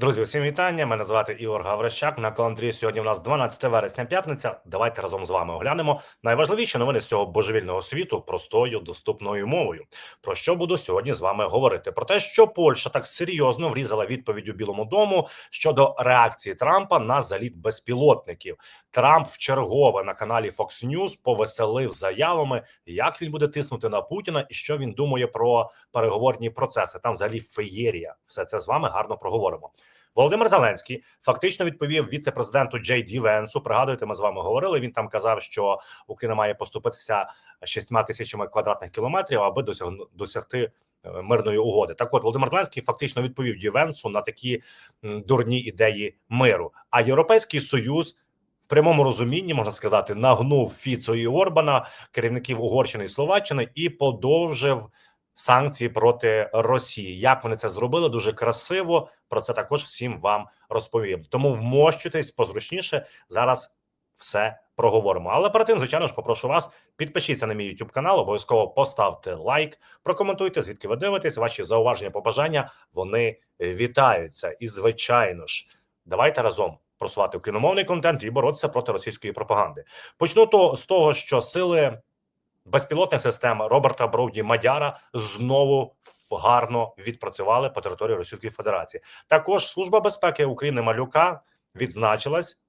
Друзі, усім вітання. Мене звати Ігор Гаврищак. На календарі сьогодні у нас 12 вересня, п'ятниця. Давайте разом з вами оглянемо найважливіші новини з цього божевільного світу простою доступною мовою. Про що буду сьогодні з вами говорити? Про те, що Польща так серйозно врізала відповідь у Білому дому щодо реакції Трампа на заліт безпілотників. Трамп вчергове на каналі Fox News повеселив заявами, як він буде тиснути на Путіна і що він думає про переговорні процеси. Там взагалі феєрія. Все це з вами гарно проговоримо. Володимир Зеленський фактично відповів віце-президенту Джей Ді Венсу. Пригадуєте, ми з вами говорили. Він там казав, що Україна має поступитися шістьма тисячами квадратних кілометрів, аби досягти е, мирної угоди. Так, от Володимир Зеленський фактично відповів Ді Венсу на такі дурні ідеї миру. А Європейський Союз. В прямому розумінні можна сказати, нагнув Фіцо і Орбана, керівників Угорщини і Словаччини, і подовжив санкції проти Росії. Як вони це зробили? Дуже красиво. Про це також всім вам розповім. Тому вмощуйтесь позручніше. Зараз все проговоримо. Але перед тим, звичайно ж, попрошу вас підпишіться на мій YouTube канал. Обов'язково поставте лайк, прокоментуйте, звідки ви дивитесь. Ваші зауваження, побажання вони вітаються. І звичайно ж, давайте разом. Просувати україномовний контент і боротися проти російської пропаганди. Почну то з того, що сили безпілотних систем Роберта Броуді Мадяра знову гарно відпрацювали по території Російської Федерації. Також служба безпеки України Малюка відзначилась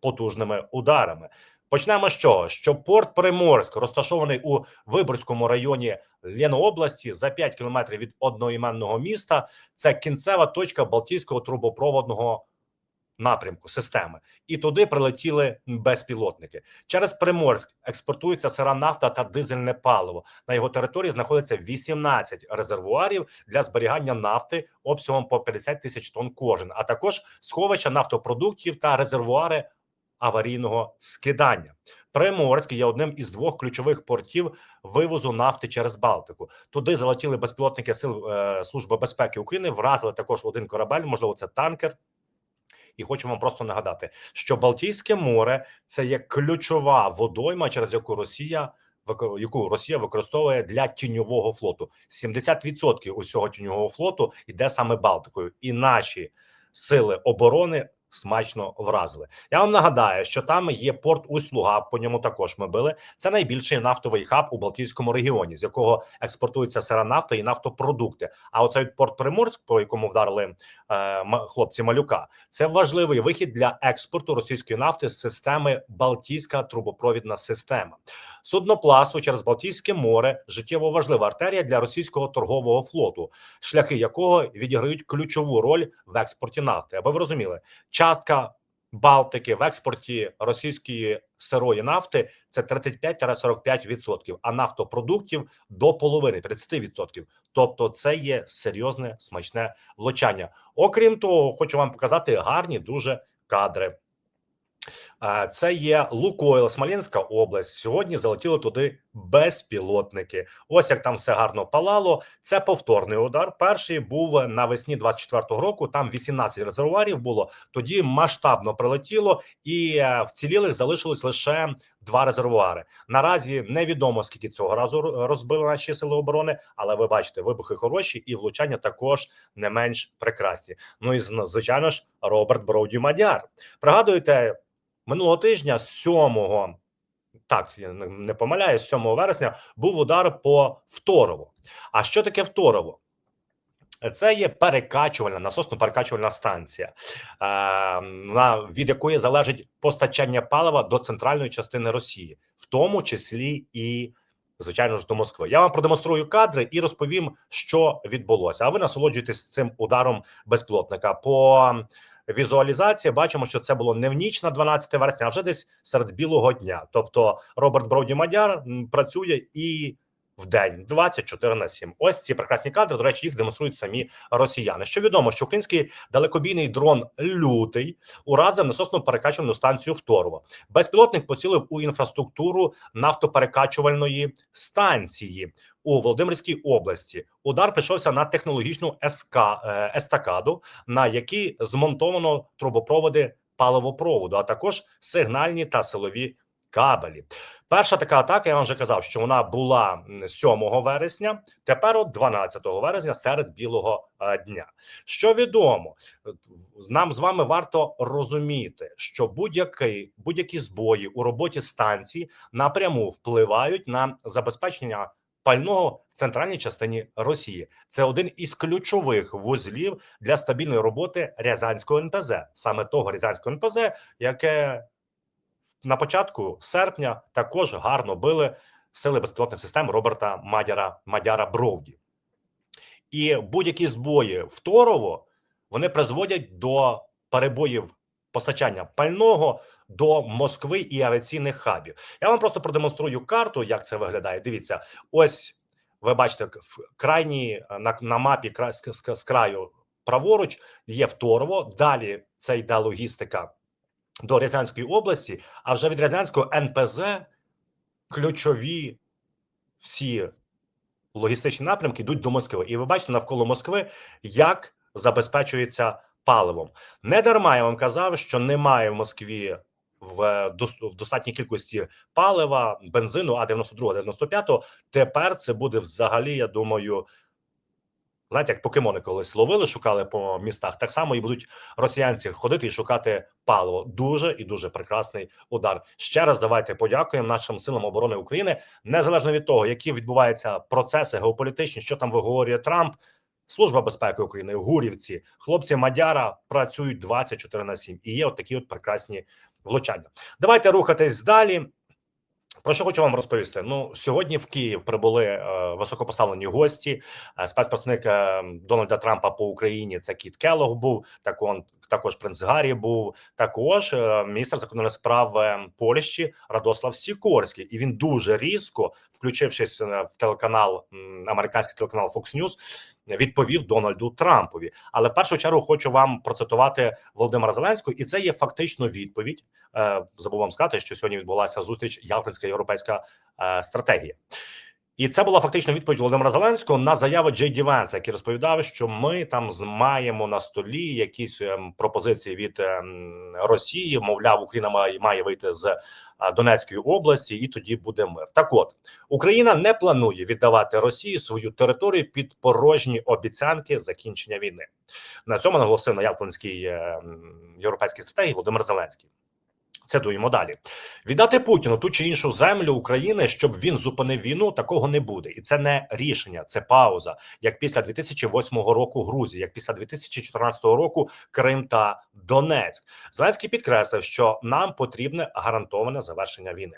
потужними ударами. Почнемо з чого? Що порт Приморськ розташований у Виборському районі Ленобласті за 5 кілометрів від одноіменного міста. Це кінцева точка Балтійського трубопроводного напрямку системи, і туди прилетіли безпілотники. Через Приморськ експортується сира нафта та дизельне паливо. На його території знаходиться 18 резервуарів для зберігання нафти обсягом по 50 тисяч тонн кожен, а також сховища нафтопродуктів та резервуари аварійного скидання. Приморськ є одним із двох ключових портів вивозу нафти через Балтику. Туди залетіли безпілотники сил е, служби безпеки України. Вразили також один корабель, можливо, це танкер. І хочу вам просто нагадати, що Балтійське море це є ключова водойма, через яку Росія яку Росія використовує для тіньового флоту. 70% усього тіньового флоту йде саме Балтикою, і наші сили оборони. Смачно вразили. Я вам нагадаю, що там є порт Услуга. По ньому також ми били. Це найбільший нафтовий хаб у Балтійському регіоні, з якого експортується сира нафта і нафтопродукти. А оцей порт Приморськ, по якому вдарили е, хлопці малюка, це важливий вихід для експорту російської нафти з системи Балтійська трубопровідна система. Суднопласту через Балтійське море життєво важлива артерія для російського торгового флоту, шляхи якого відіграють ключову роль в експорті нафти. Аби ви розуміли, частка Балтики в експорті російської сирої нафти це 35-45%, а нафтопродуктів до половини 30%. Тобто, це є серйозне смачне влучання. Окрім того, хочу вам показати гарні дуже кадри. Е, Це є Лукойл, Смоленська область. Сьогодні залетіли туди безпілотники. Ось як там все гарно палало. Це повторний удар. Перший був навесні 24-го року. Там 18 резервуарів було. Тоді масштабно прилетіло, і е, вцілілих залишилось лише два резервуари. Наразі невідомо скільки цього разу розбили наші сили оборони, але ви бачите, вибухи хороші, і влучання також не менш прекрасні. Ну і звичайно ж, Роберт Броуді Мадяр. Пригадуєте, минулого тижня, 7 так, я не- помиляюсь, 7 вересня був удар по Второву. А що таке Второво? Це є перекачувальна насосно-перекачувальна станція, е, від якої залежить постачання палива до центральної частини Росії, в тому числі і, звичайно ж, до Москви. Я вам продемонструю кадри і розповім, що відбулося. А ви насолоджуєтесь цим ударом безпілотника. По візуалізації бачимо, що це було не в ніч на 12 вересня, а вже десь серед білого дня. Тобто Роберт Броуді Мадяр працює і в день 24 на 7. Ось ці прекрасні кадри. До речі, їх демонструють самі росіяни. Що відомо, що український далекобійний дрон лютий уразив насосно перекачувальну станцію Второва. Безпілотник поцілив у інфраструктуру нафтоперекачувальної станції у Володимирській області. Удар прийшовся на технологічну СК е, естакаду, на якій змонтовано трубопроводи паливопроводу, а також сигнальні та силові кабелі. Перша така атака, я вам вже казав, що вона була 7 вересня, тепер от 12 вересня серед білого е, дня. Що відомо, нам з вами варто розуміти, що будь-які будь-які збої у роботі станції напряму впливають на забезпечення пального в центральній частині Росії. Це один із ключових вузлів для стабільної роботи Рязанського НПЗ, саме того Рязанського НПЗ, яке на початку серпня також гарно били сили безпілотних систем Роберта Мадяра Мадяра Бровді. І будь-які збої в Торово вони призводять до перебоїв постачання пального до Москви і авіаційних хабів. Я вам просто продемонструю карту, як це виглядає. Дивіться, ось ви бачите, в крайній на, на мапі кра, з, з, з краю праворуч є Второво. Далі це йде логістика до Рязанської області, а вже від Рязанського НПЗ ключові всі логістичні напрямки йдуть до Москви. І ви бачите навколо Москви, як забезпечується паливом. Не дарма я вам казав, що немає в Москві в в достатній кількості палива, бензину, а 92 95 Тепер це буде взагалі, я думаю. Знаєте, як покемони колись ловили, шукали по містах. Так само і будуть росіянці ходити і шукати паливо. Дуже і дуже прекрасний удар. Ще раз давайте подякуємо нашим силам оборони України, незалежно від того, які відбуваються процеси геополітичні, що там виговорює Трамп. Служба безпеки України, гурівці, хлопці Мадяра працюють 24 на 7. і є от такі от прекрасні влучання. Давайте рухатись далі. Про що хочу вам розповісти? Ну сьогодні в Київ прибули е, високопоставлені гості. Е, спецпредставник е, Дональда Трампа по Україні це Кіт Келлог був. Так он також принц Гаррі був. Також е, міністр закордонних справ е, Польщі Радослав Сікорський, і він дуже різко, включившись е, в телеканал американський телеканал Fox News, відповів Дональду Трампові. Але в першу чергу хочу вам процитувати Володимира Зеленського, і це є фактично відповідь. Забув вам сказати, що сьогодні відбулася зустріч Ялтинська європейська стратегія. І це була фактично відповідь Володимира Зеленського на заяву Джей Ді Венса, який розповідав, що ми там маємо на столі якісь ем, пропозиції від ем, Росії. Мовляв, Україна має, має вийти з Донецької області, і тоді буде мир. Так, от Україна не планує віддавати Росії свою територію під порожні обіцянки закінчення війни. На цьому наголосив на Ялтинській ем, європейській стратегії Володимир Зеленський. Цитуємо далі віддати Путіну ту чи іншу землю України, щоб він зупинив війну. Такого не буде, і це не рішення, це пауза. Як після 2008 року Грузія, як після 2014 року Крим та Донецьк. Зеленський підкреслив, що нам потрібне гарантоване завершення війни.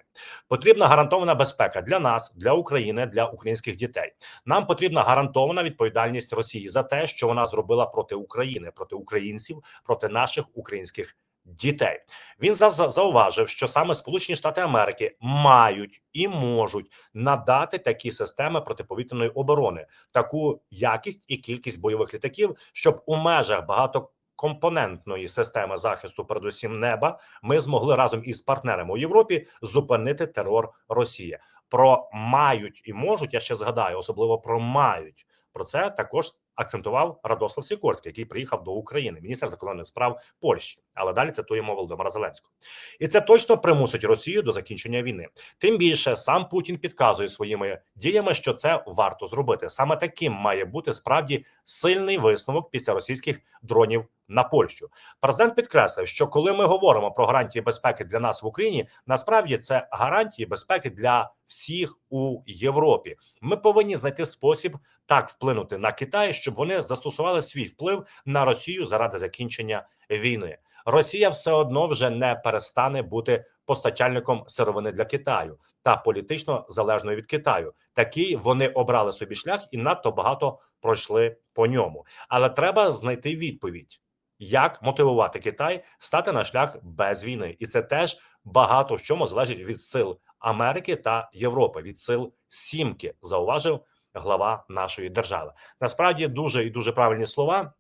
Потрібна гарантована безпека для нас, для України, для українських дітей. Нам потрібна гарантована відповідальність Росії за те, що вона зробила проти України, проти українців, проти наших українських дітей. Він зауважив, що саме Сполучені Штати Америки мають і можуть надати такі системи протиповітряної оборони, таку якість і кількість бойових літаків, щоб у межах багато. Компонентної системи захисту, передусім неба, ми змогли разом із партнерами у Європі зупинити терор Росії. Про мають і можуть. Я ще згадаю, особливо про мають про це також акцентував Радослав Сікорський, який приїхав до України, міністр закордонних справ Польщі. Але далі цитуємо Володимира Зеленського, і це точно примусить Росію до закінчення війни. Тим більше сам Путін підказує своїми діями, що це варто зробити. Саме таким має бути справді сильний висновок після російських дронів на Польщу. Президент підкреслив, що коли ми говоримо про гарантії безпеки для нас в Україні, насправді це гарантії безпеки для всіх у Європі. Ми повинні знайти спосіб так вплинути на Китай, щоб вони застосували свій вплив на Росію заради закінчення війни. Росія все одно вже не перестане бути постачальником сировини для Китаю та політично залежною від Китаю. Такий вони обрали собі шлях і надто багато пройшли по ньому. Але треба знайти відповідь. Як мотивувати Китай стати на шлях без війни, і це теж багато в чому залежить від сил Америки та Європи, від сил сімки, зауважив глава нашої держави. Насправді дуже і дуже правильні слова.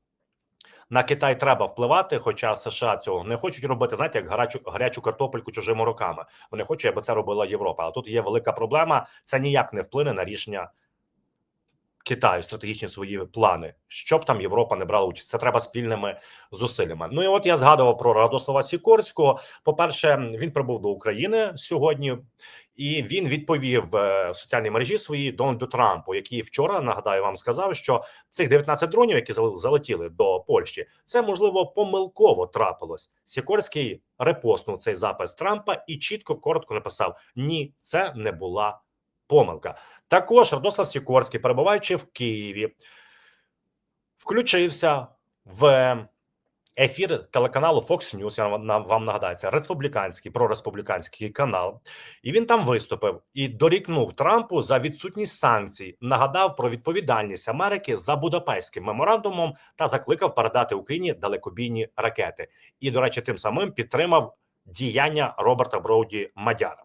На Китай треба впливати, хоча США цього не хочуть робити. Знаєте, як гарячу гарячу картопельку чужими руками. Вони хочуть, аби це робила Європа. Але тут є велика проблема. Це ніяк не вплине на рішення Китаю стратегічні свої плани, щоб там Європа не брала участь. Це треба спільними зусиллями. Ну і от я згадував про Радослава Сікорського. По перше, він прибув до України сьогодні, і він відповів е, в соціальній мережі своїй Дональду Трампу, який вчора нагадаю вам сказав, що цих 19 дронів, які залетіли до Польщі, це можливо помилково трапилось. Сікорський репостнув цей запис Трампа і чітко коротко написав: Ні, це не була помилка. Також Радослав Сікорський, перебуваючи в Києві, включився в ефір телеканалу Fox News. Я вам- нагадаю, це республіканський прореспубліканський канал, і він там виступив і дорікнув Трампу за відсутність санкцій, нагадав про відповідальність Америки за Будапештським меморандумом та закликав передати Україні далекобійні ракети. І, до речі, тим самим підтримав діяння Роберта Броуді Мадяра.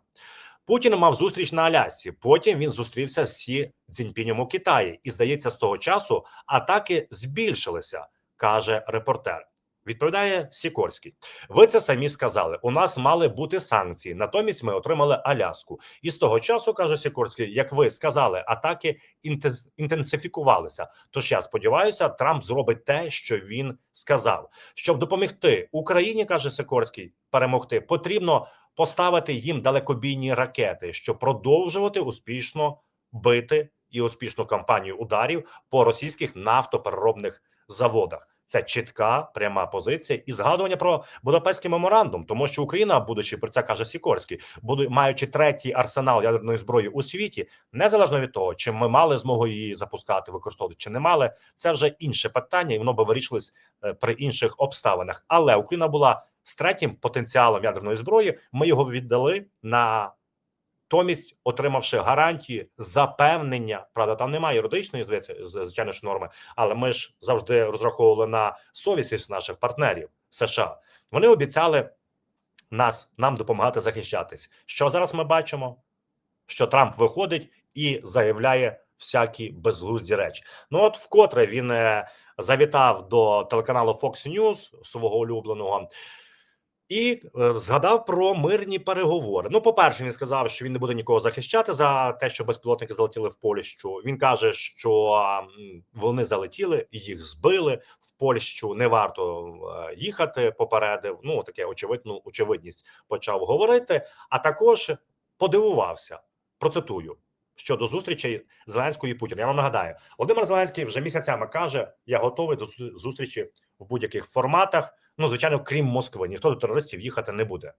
Путін мав зустріч на Алясці. Потім він зустрівся з Сі Цзіньпінем у Китаї, і здається, з того часу атаки збільшилися, каже репортер. Відповідає Сікорський. Ви це самі сказали. У нас мали бути санкції. Натомість ми отримали Аляску. І з того часу каже Сікорський, як ви сказали, атаки інтенс- інтенсифікувалися. Тож я сподіваюся, Трамп зробить те, що він сказав. Щоб допомогти Україні, каже Сікорський, перемогти, потрібно поставити їм далекобійні ракети, щоб продовжувати успішно бити і успішну кампанію ударів по російських нафтопереробних заводах. Це чітка пряма позиція і згадування про Будапештський меморандум, тому що Україна, будучи про це каже Сікорський, буде маючи третій арсенал ядерної зброї у світі, незалежно від того, чи ми мали змогу її запускати, використовувати чи не мали, це вже інше питання, і воно би вирішилось е, при інших обставинах. Але Україна була з третім потенціалом ядерної зброї. Ми його віддали на Томість, отримавши гарантії, запевнення, правда, там немає юридичної здається, звичайно ж норми, але ми ж завжди розраховували на совість наших партнерів США. Вони обіцяли нас нам допомагати захищатись. Що зараз ми бачимо? Що Трамп виходить і заявляє всякі безглузді речі. Ну от вкотре він е, завітав до телеканалу Fox News свого улюбленого. І е, згадав про мирні переговори. Ну, по-перше, він сказав, що він не буде нікого захищати за те, що безпілотники залетіли в Польщу. Він каже, що вони залетіли, їх збили в Польщу. Не варто е, їхати. Попередив. Ну таке очевидну очевидність почав говорити. А також подивувався. Процитую щодо зустрічей Зеленського і Путіна. Я вам нагадаю, Володимир Зеленський вже місяцями каже: я готовий до зустрічі в будь-яких форматах. Ну, звичайно, крім Москви, ніхто до терористів їхати не буде.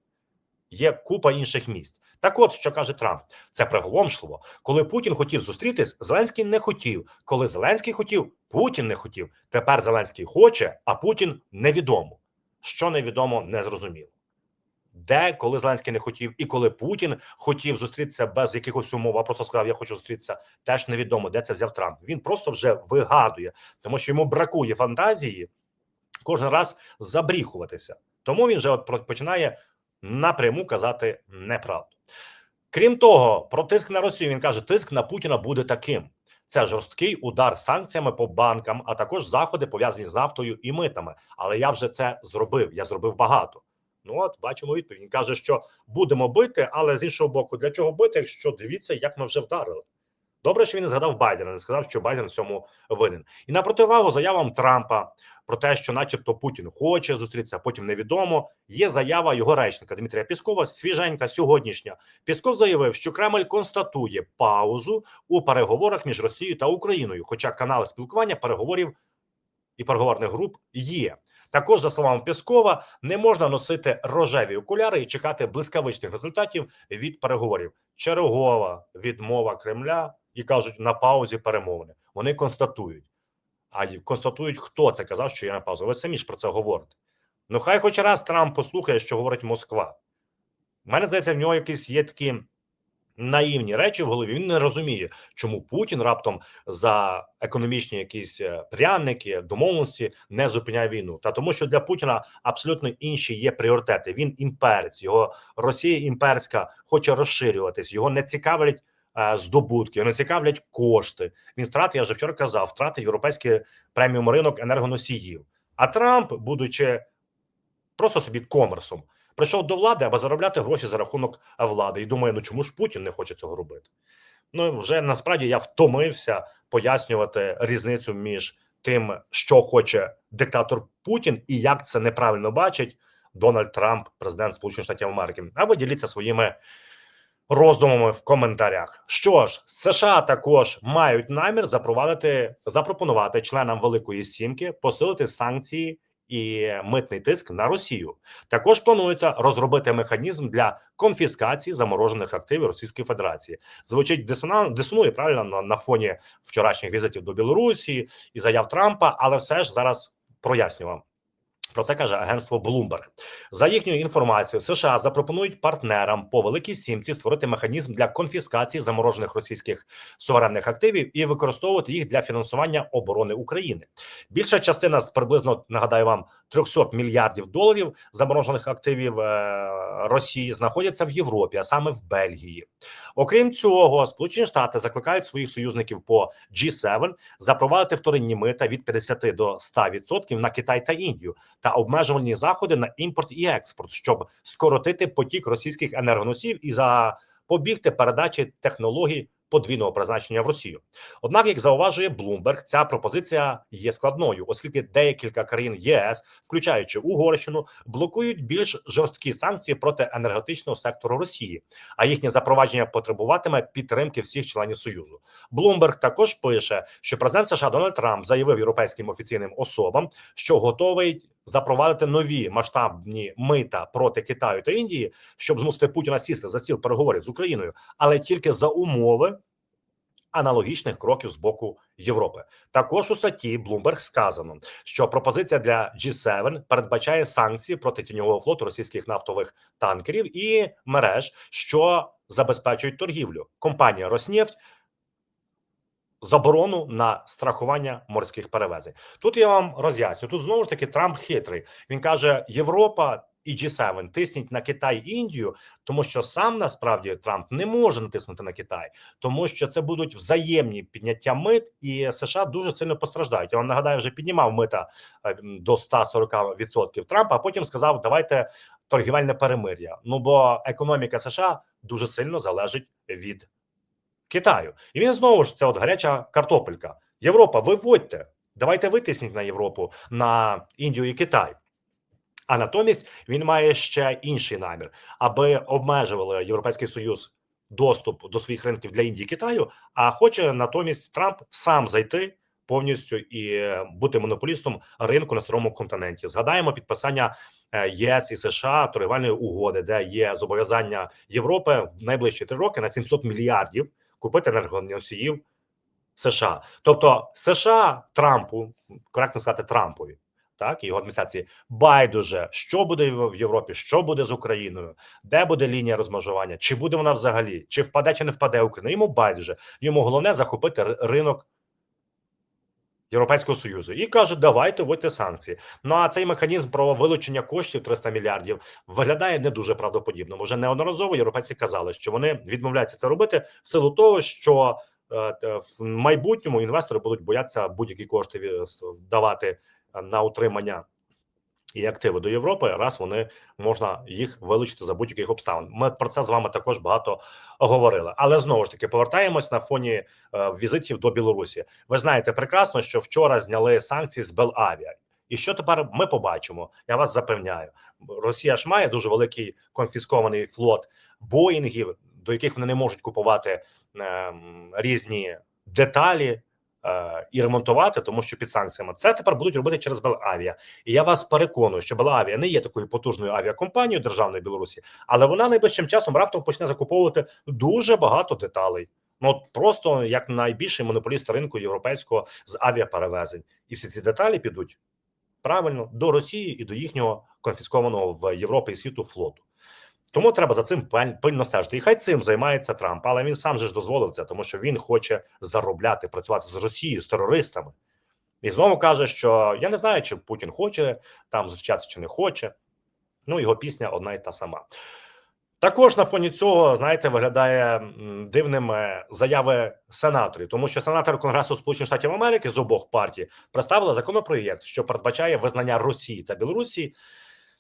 Є купа інших місць. Так, от що каже Трамп, це приголомшливо. Коли Путін хотів зустрітись, Зеленський не хотів. Коли Зеленський хотів, Путін не хотів. Тепер Зеленський хоче, а Путін невідомо. Що невідомо, не зрозуміло. Де коли Зеленський не хотів, і коли Путін хотів зустрітися без якихось умов, а просто сказав, я хочу зустрітися, теж невідомо, де це взяв Трамп. Він просто вже вигадує, тому що йому бракує фантазії кожен раз забріхуватися. Тому він вже от починає напряму казати неправду. Крім того, про тиск на Росію він каже: тиск на Путіна буде таким. Це жорсткий удар санкціями по банкам, а також заходи пов'язані з нафтою і митами. Але я вже це зробив. Я зробив багато. Ну от бачимо відповідь. Він каже, що будемо бити, але з іншого боку, для чого бити, якщо дивіться, як ми вже вдарили. Добре, що він не згадав Байдена, не сказав, що Байден в цьому винен. І на противагу заявам Трампа про те, що, начебто, Путін хоче зустрітися, а потім невідомо. Є заява його речника Дмитрія Піскова, свіженька сьогоднішня. Пісков заявив, що Кремль констатує паузу у переговорах між Росією та Україною, хоча канали спілкування переговорів і переговорних груп є. Також, за словами Піскова, не можна носити рожеві окуляри і чекати блискавичних результатів від переговорів. Чергова відмова Кремля і кажуть на паузі перемовини. Вони констатують. А констатують, хто це казав, що я на паузу. Ви самі ж про це говорите. Ну, хай хоч раз Трамп послухає, що говорить Москва. У мене здається, в нього якісь є такі наївні речі в голові. Він не розуміє, чому Путін раптом за економічні якісь е, пряники, домовленості не зупиняє війну. Та тому, що для Путіна абсолютно інші є пріоритети. Він імперець, його Росія імперська хоче розширюватись, його не цікавлять. Е, Здобутки не цікавлять кошти. Він втратив, я вже вчора казав, втратив європейський преміум ринок енергоносіїв. А Трамп, будучи просто собі комерсом, прийшов до влади, аби заробляти гроші за рахунок влади. І думає, ну чому ж Путін не хоче цього робити? Ну вже насправді я втомився пояснювати різницю між тим, що хоче диктатор Путін, і як це неправильно бачить Дональд Трамп, президент Сполучених Штатів Америки. А ви діліться своїми роздумами в коментарях. Що ж, США також мають намір запровадити запропонувати членам Великої Сімки посилити санкції. І митний тиск на Росію також планується розробити механізм для конфіскації заморожених активів Російської Федерації. Звучить дисонан, дисонує правильно на, на фоні вчорашніх візитів до Білорусі і заяв Трампа, але все ж зараз проясню вам. Про це каже агентство Bloomberg. За їхньою інформацією, США запропонують партнерам по великій сімці створити механізм для конфіскації заморожених російських суверенних активів і використовувати їх для фінансування оборони України. Більша частина з приблизно нагадаю вам 300 мільярдів доларів заморожених активів е, Росії знаходяться в Європі, а саме в Бельгії. Окрім цього, Сполучені Штати закликають своїх союзників по G7 запровадити вторинні мита від 50 до 100% на Китай та Індію та обмежувальні заходи на імпорт і експорт, щоб скоротити потік російських енергоносів і запобігти передачі технологій подвійного призначення в Росію. Однак, як зауважує Bloomberg, ця пропозиція є складною, оскільки декілька країн ЄС, включаючи Угорщину, блокують більш жорсткі санкції проти енергетичного сектору Росії, а їхнє запровадження потребуватиме підтримки всіх членів Союзу. Bloomberg також пише, що президент США Дональд Трамп заявив європейським офіційним особам, що готовий запровадити нові масштабні мита проти Китаю та Індії, щоб змусити Путіна сісти за стіл переговорів з Україною, але тільки за умови. Аналогічних кроків з боку Європи також у статті Bloomberg сказано, що пропозиція для G7 передбачає санкції проти тіньового флоту російських нафтових танкерів і мереж, що забезпечують торгівлю. Компанія Роснефть заборону на страхування морських перевезень. Тут я вам роз'ясню. Тут знову ж таки Трамп хитрий. Він каже: Європа і G7 тисніть на Китай і Індію, тому що сам насправді Трамп не може натиснути на Китай, тому що це будуть взаємні підняття мит, і США дуже сильно постраждають. Я вам нагадаю, вже піднімав мита е, до 140% Трампа, а потім сказав: давайте торгівельне перемир'я. Ну бо економіка США дуже сильно залежить від. Китаю, і він знову ж це от гаряча картопелька. Європа, виводьте, давайте витисніть на Європу, на Індію і Китай. А натомість він має ще інший намір, аби обмежували Європейський Союз доступ до своїх ринків для Індії і Китаю. А хоче натомість Трамп сам зайти повністю і бути монополістом ринку на старому континенті. Згадаємо підписання е, ЄС і США торгівельної угоди, де є зобов'язання Європи в найближчі три роки на 700 мільярдів купити енергоносіїв США. Тобто США Трампу коректно сказати Трампові. Так, і його адміністрації байдуже, що буде в Європі, що буде з Україною, де буде лінія розмежування, чи буде вона взагалі, чи впаде, чи не впаде Україна. Йому байдуже. Йому головне захопити ринок Європейського союзу і каже, давайте вводьте санкції. Ну а цей механізм про вилучення коштів 300 мільярдів виглядає не дуже правдоподібно. Вже неодноразово європейці казали, що вони відмовляються це робити в силу того, що е, в майбутньому інвестори будуть боятися будь-які кошти давати на утримання і активи до Європи, раз вони можна їх вилучити за будь-яких обставин. Ми про це з вами також багато говорили. Але знову ж таки повертаємось на фоні е, візитів до Білорусі. Ви знаєте прекрасно, що вчора зняли санкції з Белавіа. І що тепер ми побачимо? Я вас запевняю, Росія ж має дуже великий конфіскований флот Боїнгів, до яких вони не можуть купувати е, різні деталі і ремонтувати, тому що під санкціями це тепер будуть робити через Белавіа. І я вас переконую, що Белавія не є такою потужною авіакомпанією державної Білорусі, але вона найближчим часом раптом почне закуповувати дуже багато деталей. Ну просто як найбільший монополіст ринку європейського з авіаперевезень, і всі ці деталі підуть правильно до Росії і до їхнього конфіскованого в Європі і світу флоту. Тому треба за цим пильно стежити. І хай цим займається Трамп, але він сам же ж дозволив це, тому що він хоче заробляти, працювати з Росією, з терористами. І знову каже, що я не знаю, чи Путін хоче там зустрічатися, чи не хоче. Ну, його пісня одна й та сама. Також на фоні цього, знаєте, виглядає дивним заяви сенаторів, тому що сенатори Конгресу Сполучених Штатів Америки з обох партій представили законопроєкт, що передбачає визнання Росії та Білорусі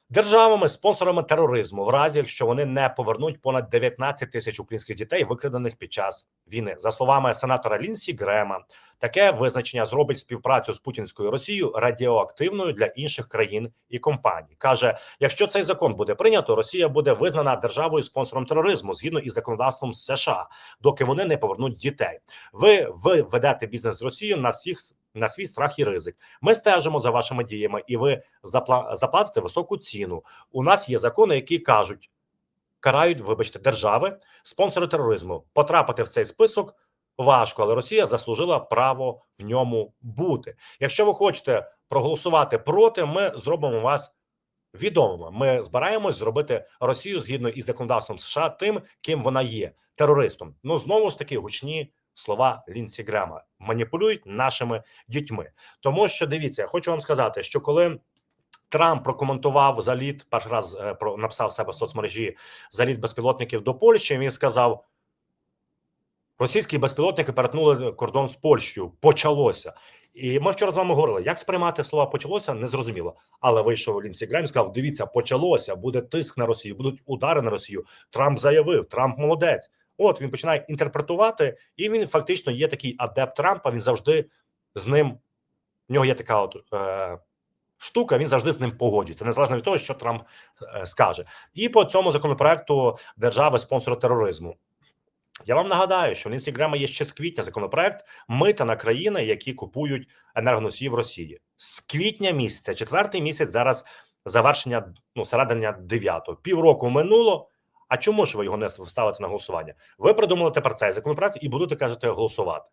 державами, спонсорами тероризму, в разі якщо вони не повернуть понад 19 тисяч українських дітей, викрадених під час війни, за словами сенатора Лінсі Грема, таке визначення зробить співпрацю з путінською Росією радіоактивною для інших країн і компаній. каже: якщо цей закон буде прийнято, Росія буде визнана державою спонсором тероризму згідно із законодавством США, доки вони не повернуть дітей. Ви ви ведете бізнес з Росією на всіх на свій страх і ризик. Ми стежимо за вашими діями, і ви заплатите високу ціну. У нас є закони, які кажуть, карають, вибачте, держави, спонсори тероризму. Потрапити в цей список важко, але Росія заслужила право в ньому бути. Якщо ви хочете проголосувати проти, ми зробимо вас. Відомими ми збираємось зробити Росію згідно із законодавством США тим, ким вона є терористом. Ну знову ж таки гучні слова Лінсі Грема маніпулюють нашими дітьми. Тому що дивіться, я хочу вам сказати, що коли Трамп прокоментував заліт, перший раз е, про написав себе в соцмережі заліт безпілотників до Польщі. Він сказав: російські безпілотники перетнули кордон з Польщею. Почалося. І ми вчора з вами говорили, як сприймати слова почалося, незрозуміло. Але вийшов Лінсі Грем сказав: дивіться, почалося, буде тиск на Росію, будуть удари на Росію. Трамп заявив, Трамп молодець. От він починає інтерпретувати, і він фактично є такий адепт Трампа. Він завжди з ним. В нього є така от е, штука. Він завжди з ним погоджується, незалежно від того, що Трамп е, скаже. І по цьому законопроекту держави спонсора тероризму. Я вам нагадаю, що в Лінсі Грема є ще з квітня законопроект мита на країни, які купують енергоносії в Росії з квітня місяця, четвертий місяць зараз завершення ну середина дев'ятого півроку минуло. А чому ж ви його не ставите на голосування? Ви придумали тепер цей законопроект і будете кажете голосувати.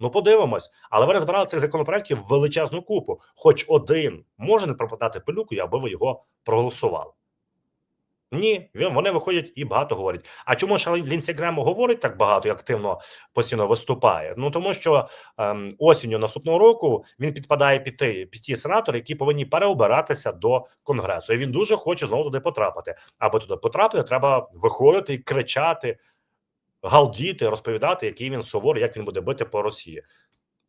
Ну, подивимось, але ви розбирали збирали цих законопроектів в величезну купу. Хоч один може не пропадати пилюку, аби ви його проголосували. Ні, вони виходять і багато говорять. А чому ж Лінсі Грем говорить так багато і активно постійно виступає? Ну тому що ем, осінню наступного року він підпадає під ті, під ті сенатори, які повинні переобиратися до конгресу. І він дуже хоче знову туди потрапити. Аби туди потрапити, треба виходити і кричати, галдіти, розповідати, який він суворий, як він буде бити по Росії.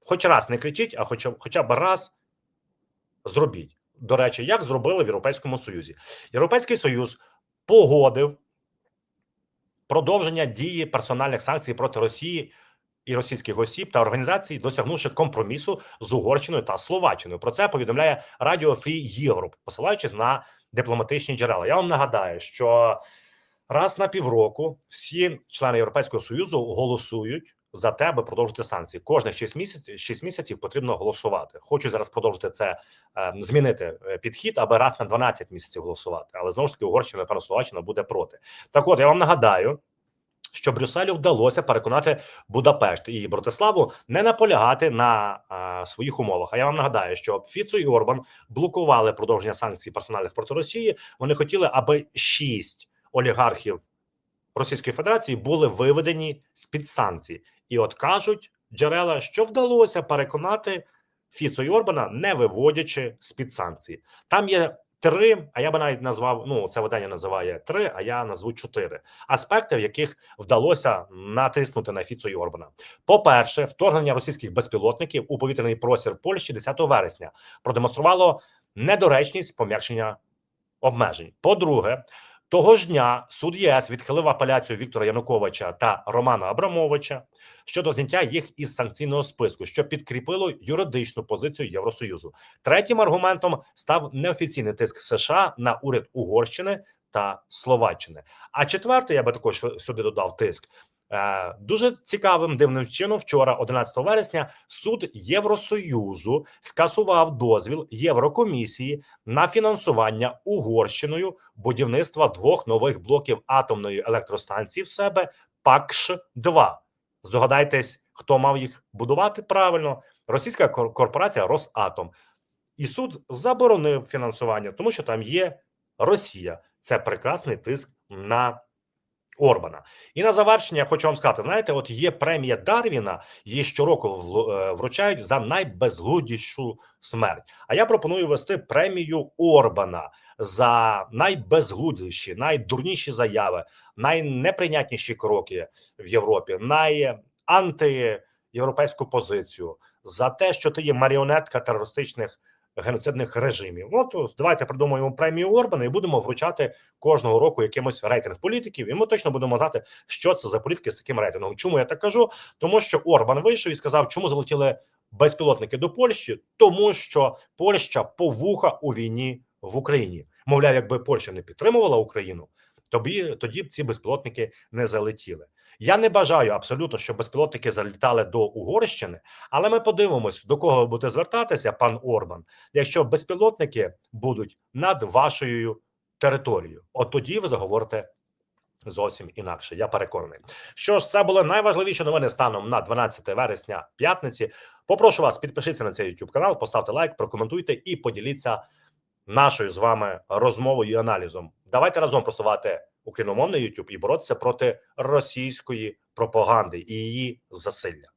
Хоч раз не кричіть, а хоча, хоча б раз зробіть. До речі, як зробили в Європейському Союзі? Європейський Союз погодив продовження дії персональних санкцій проти Росії і російських осіб та організацій, досягнувши компромісу з Угорщиною та Словаччиною. Про це повідомляє Радіо Free Europe, посилаючись на дипломатичні джерела. Я вам нагадаю, що раз на півроку всі члени Європейського союзу голосують за те, аби продовжити санкції. Кожних 6 місяців 6 місяців потрібно голосувати. Хочу зараз продовжити це е, змінити е, підхід, аби раз на 12 місяців голосувати. Але знову ж таки Угорщина, напевно, Словаччина буде проти. Так, от я вам нагадаю. Що Брюсселю вдалося переконати Будапешт і Братиславу не наполягати на а, своїх умовах. А я вам нагадаю, що Фіцо і Орбан блокували продовження санкцій персональних проти Росії. Вони хотіли, аби шість олігархів Російської Федерації були виведені з під санкцій, і от кажуть джерела, що вдалося переконати Фіцо і Орбана, не виводячи з під санкцій. Там є три, а я би навіть назвав. Ну це видання називає три, а я назву чотири аспекти, в яких вдалося натиснути на Фіцо і Орбана. По перше, вторгнення російських безпілотників у повітряний простір Польщі 10 вересня продемонструвало недоречність пом'якшення обмежень. По-друге, того ж дня суд ЄС відхилив апеляцію Віктора Януковича та Романа Абрамовича щодо зняття їх із санкційного списку, що підкріпило юридичну позицію Євросоюзу. Третім аргументом став неофіційний тиск США на уряд Угорщини та Словаччини. А четвертий, я би також сюди додав тиск. Е, дуже цікавим дивним чином вчора, 11 вересня, суд Євросоюзу скасував дозвіл Єврокомісії на фінансування Угорщиною будівництва двох нових блоків атомної електростанції в себе ПАКШ 2 Здогадайтесь, хто мав їх будувати правильно? Російська корпорація Росатом, і суд заборонив фінансування, тому що там є Росія. Це прекрасний тиск на Орбана. І на завершення я хочу вам сказати: знаєте, от є премія Дарвіна, її щороку е, вручають за найбезглудішу смерть. А я пропоную ввести премію Орбана за найбезглудіші, найдурніші заяви, найнеприйнятніші кроки в Європі, найантиєвропейську позицію за те, що ти є маріонетка терористичних геноцидних режимів. От давайте придумаємо премію Орбана і будемо вручати кожного року якимось рейтинг політиків. І ми точно будемо знати, що це за політики з таким рейтингом. Чому я так кажу? Тому що Орбан вийшов і сказав, чому залетіли безпілотники до Польщі, тому що Польща повуха у війні в Україні. Мовляв, якби Польща не підтримувала Україну, тобі тоді б ці безпілотники не залетіли. Я не бажаю абсолютно, щоб безпілотники залітали до Угорщини, але ми подивимось, до кого ви будете звертатися, пан Орбан, якщо безпілотники будуть над вашою територією. От тоді ви заговорите зовсім інакше. Я переконаний. Що ж, це були найважливіші новини станом на 12 вересня п'ятниці. Попрошу вас підпишіться на цей YouTube канал, поставте лайк, прокоментуйте і поділіться нашою з вами розмовою і аналізом. Давайте разом просувати україномовний YouTube і боротися проти російської пропаганди і її засилля.